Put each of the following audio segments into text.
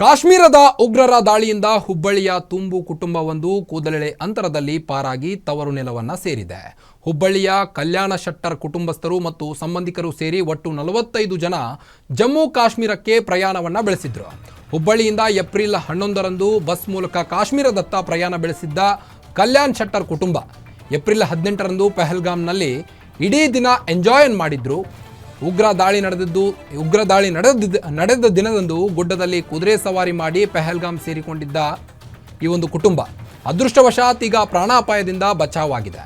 ಕಾಶ್ಮೀರದ ಉಗ್ರರ ದಾಳಿಯಿಂದ ಹುಬ್ಬಳ್ಳಿಯ ತುಂಬು ಕುಟುಂಬವೊಂದು ಕೂದಲೆಳೆ ಅಂತರದಲ್ಲಿ ಪಾರಾಗಿ ತವರು ನೆಲವನ್ನ ಸೇರಿದೆ. ಹುಬ್ಬಳ್ಳಿಯ ಕಲ್ಯಾಣ ಶೆಟ್ಟರ್ ಕುಟುಂಬಸ್ಥರು ಮತ್ತು ಸಂಬಂಧಿಕರು ಸೇರಿ ಒಟ್ಟು ನಲವತ್ತೈದು ಜನ ಜಮ್ಮು ಕಾಶ್ಮೀರಕ್ಕೆ ಪ್ರಯಾಣವನ್ನ ಬೆಳೆಸಿದ್ರು. ಹುಬ್ಬಳ್ಳಿಯಿಂದ ಏಪ್ರಿಲ್ ಹನ್ನೊಂದರಂದು ಬಸ್ ಮೂಲಕ ಕಾಶ್ಮೀರದತ್ತ ಪ್ರಯಾಣ ಬೆಳೆಸಿದ್ದ ಕಲ್ಯಾಣ್ ಶೆಟ್ಟರ್ ಕುಟುಂಬ ಏಪ್ರಿಲ್ ಹದಿನೆಂಟರಂದು ಪೆಹಲ್ಗಾಮ್ನಲ್ಲಿ ಇಡೀ ದಿನ ಎಂಜಾಯ್ ಮಾಡಿದ್ರು. ಉಗ್ರ ದಾಳಿ ನಡೆದಿದ್ದು, ಉಗ್ರ ದಾಳಿ ನಡೆದಿದ್ದ ನಡೆದ ದಿನದಂದು ಗುಡ್ಡದಲ್ಲಿ ಕುದುರೆ ಸವಾರಿ ಮಾಡಿ ಪೆಹಲ್ಗಾಮ್ ಸೇರಿಕೊಂಡಿದ್ದ ಈ ಒಂದು ಕುಟುಂಬ. ಅದೃಷ್ಟವಶಾತ್ ಈಗ ಪ್ರಾಣಾಪಾಯದಿಂದ ಬಚಾವಾಗಿದೆ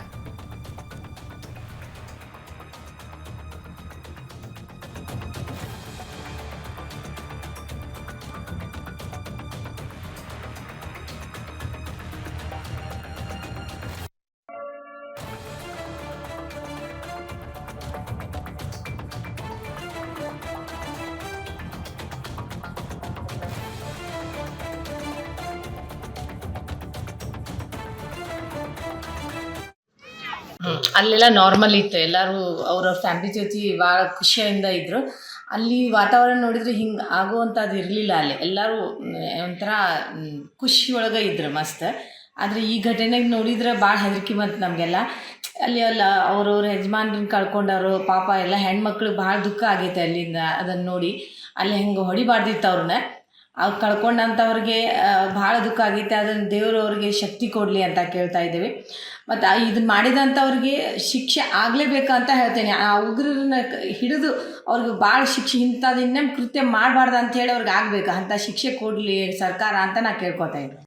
ಅಲ್ಲೆಲ್ಲ ನಾರ್ಮಲ್ ಇತ್ತು. ಎಲ್ಲರೂ ಅವ್ರವ್ರ ಫ್ಯಾಮಿಲಿ ಜೊತೆ ಭಾಳ ಖುಷಿಯಿಂದ ಇದ್ದರು ಅಲ್ಲಿ ವಾತಾವರಣ ನೋಡಿದ್ರೆ ಹಿಂಗೆ ಆಗುವಂಥದ್ದು ಇರಲಿಲ್ಲ ಅಲ್ಲಿ. ಎಲ್ಲರೂ ಒಂಥರ ಖುಷಿ ಒಳಗೆ ಇದ್ರು ಮಸ್ತ್. ಆದರೆ ಈ ಘಟನೆಗೆ ನೋಡಿದ್ರೆ ಭಾಳ ಹೆದರಿಕೆ ಬಂತು ನಮಗೆಲ್ಲ. ಅಲ್ಲಿ ಎಲ್ಲ ಅವ್ರವ್ರ ಯಜಮಾನ್ರನ್ನ ಕಳ್ಕೊಂಡವರು, ಪಾಪ ಎಲ್ಲ ಹೆಣ್ಮಕ್ಳಿಗೆ ಭಾಳ ದುಃಖ ಆಗೈತೆ ಅಲ್ಲಿಂದ ಅದನ್ನು ನೋಡಿ. ಅಲ್ಲಿ ಹೆಂಗೆ ಹೊಡಿಬಾರ್ದಿತ್ತು ಅವ್ರನ್ನ ಅವ್ರು ಕಳ್ಕೊಂಡಂಥವ್ರಿಗೆ ಭಾಳ ದುಃಖ ಆಗೈತೆ ಅದನ್ನು ದೇವರು ಅವ್ರಿಗೆ ಶಕ್ತಿ ಕೊಡಲಿ ಅಂತ ಕೇಳ್ತಾ ಇದ್ದೀವಿ. ಮತ್ತು ಇದನ್ನ ಮಾಡಿದಂಥವ್ರಿಗೆ ಶಿಕ್ಷೆ ಆಗಲೇಬೇಕಂತ ಹೇಳ್ತೇನೆ. ಆ ಉಗ್ರರನ್ನ ಹಿಡಿದು ಅವ್ರಿಗೆ ಭಾಳ ಶಿಕ್ಷೆ, ಇಂಥದ್ದು ಇನ್ನೇನು ಕೃತ್ಯ ಮಾಡಬಾರ್ದು ಅಂತ ಹೇಳಿ ಅವ್ರಿಗೆ ಆಗಬೇಕು. ಅಂಥ ಶಿಕ್ಷೆ ಕೊಡಲಿ ಸರ್ಕಾರ ಅಂತ ನಾನು ಕೇಳ್ಕೊತಾ ಇದ್ದೀನಿ